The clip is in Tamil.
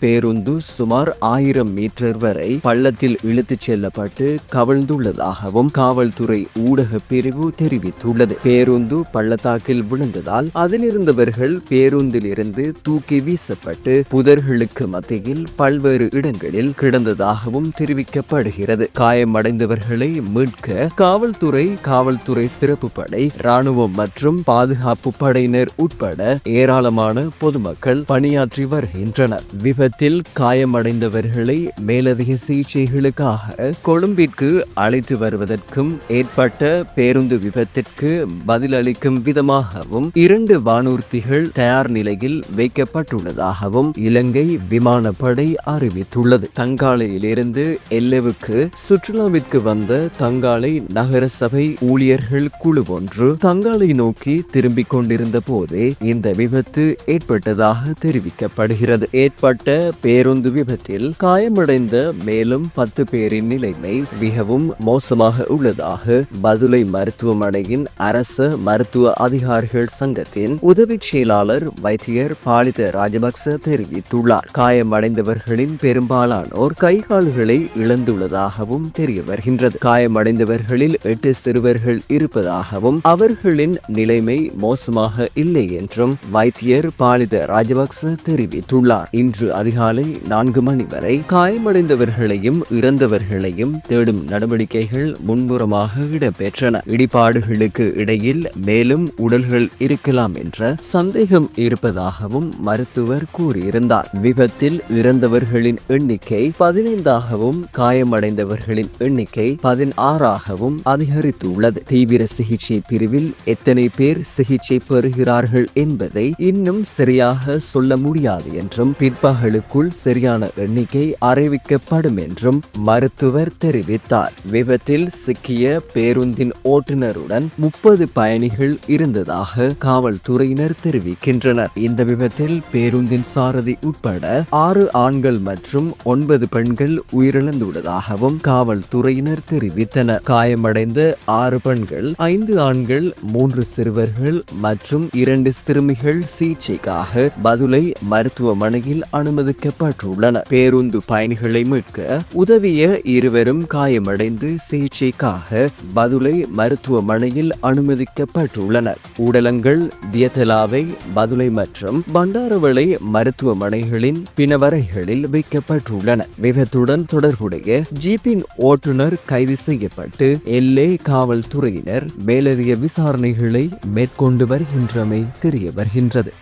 பேருந்து சுமார் ஆயிரம் மீட்டர் வரை பள்ளத்தில் இழுத்துச் செல்லப்பட்டு கவிழ்ந்துள்ளதாகவும் காவல்துறை ஊடக பிரிவு தெரிவித்துள்ளது. பேருந்து பள்ளத்தாக்கில் விழுந்ததால் அதிலிருந்தவர்கள் பேருந்தில் இருந்து தூக்கி வீசப்பட்டு புதர்களுக்கு மத்தியில் பல்வேறு இடங்களில் கிடந்ததாகவும் தெரிவிக்கப்படுகிறது. காயமடைந்தவர்களை மீட்க காவல்துறை காவல்துறை சிறப்பு படை ராணுவம் மற்றும் பாதுகாப்பு படையினர் உட்பட ஏராளமான பொதுமக்கள் பணியாற்றி வருகின்றனர். விபத்தில் காயமடைந்தவர்களை மேலதிக சிகிச்சைகளுக்காக கொழும்பிற்கு அழைத்து வருவதற்கும் ஏற்பட்ட பேருந்து விபத்திற்கு பதிலளிக்கும் விதமாகவும் இரண்டு வானூர்திகள் தயார் நிலையில் வைக்கப்பட்டுள்ளதாகவும் இலங்கை விமானப்படை அறிவித்துள்ளது. தங்காலையிலிருந்து எல்லவுக்கு சுற்றுலாவிற்கு வந்த தங்காலை நகரசபை ஊழியர்கள் குழு ஒன்று தங்காலை நோக்கி திரும்பிக் கொண்டிருந்த போதே இந்த விபத்து ஏற்பட்டதாக தெரிவிக்கப்படுகிறது. ஏற்பட்ட பேருந்து விபத்தில் காயமடைந்த மேலும் பத்து பேரின் நிலைமை மிகவும் மோசமாக உள்ளதாக பதுளை மருத்துவமனையின் அரச மருத்துவ அதிகாரிகள் சங்கத்தின் உதவி செயலாளர் வைத்தியர் பாலித ராஜபக்ச தெரிவித்துள்ளார். காயமடைந்தவர்களின் பெரும்பாலானோர் கை கால்களை இழந்துள்ளதாகவும் தெரிய வருகின்றது. காயமடைந்தவர்களில் எட்டு சிறுவர்கள் இருப்பதாகவும் அவர்களின் நிலைமை மோசமாக இல்லை என்றும் வைத்தியர் பாலித ராஜபக்ச தெரிவித்துள்ளார். இன்று அதிகாலை நான்கு மணி வரை காயமடைந்தவர்களையும் இறந்தவர்களையும் தேடும் நடவடிக்கைகள் முன்புறமாக இடம்பெற்றன. இடிபாடுகளுக்கு இடையில் மேலும் உடல்கள் இருக்கலாம் என்ற சந்தேகம் இருப்பதாகவும் மருத்துவர் கூறியிருந்தார். விபத்தில் இறந்தவர்களின் எண்ணிக்கை பதினைந்தாகவும் காயமடைந்தவர்களின் எண்ணிக்கை பதினாறாகவும் அதிகரித்துள்ளது. தீவிர சிகிச்சை பிரிவில் எத்தனை பேர் சிகிச்சை பெறுகிறார்கள் என்பதை இன்னும் சரியாக சொல்ல முடியாது என்றும் பிற்பகலுக்குள் சரியான எண்ணிக்கை அறிவிக்கப்படும் என்றும் மருத்துவர் தெரிவித்தார். விபத்தில் சிக்கிய பேருந்தின் ஓட்டுநருடன் முப்பது பயணிகள் இருந்ததாக காவல்துறையினர் தெரிவிக்கின்றனர். இந்த விபத்தில் பேருந்தின் சாரதி உட்பட ஆறு ஆண்கள் மற்றும் ஒன்பது பெண்கள் உயிரிழந்துள்ளதாகவும் காவல்துறையினர் தெரிவித்தனர். காயமடைந்த ஆறு பெண்கள் ஐந்து ஆண்கள் மூன்று சிறுவர்கள் மற்றும் இரண்டு சிறுமிகள் சிகிச்சைக்காக பதுளை மருத்துவமனையில் அனுமதிக்கப்பட்டுள்ளனர் பேருந்து பயணிகளை மீட்க உதவிய இருவரும் காயமடைந்து சிகிச்சைக்காக பதுளை மருத்துவமனையில் அனுமதிக்கப்பட்டுள்ளனர். ஊடலங்கள் தியத்தலாவை பதுளை மற்றும் பண்டாரவளை மருத்துவமனைகளின் பிணவரைகளில் வைக்கப்பட்டுள்ளன. விபத்துடன் தொடர்புடைய ஜீப்பின் ஓட்டுநர் கைது செய்யப்பட்டு எல்லே காவல்துறையினர் மேலதிக விசாரணைகளை மேற்கொண்டு வருகின்றமை தெரிய வருகின்றது.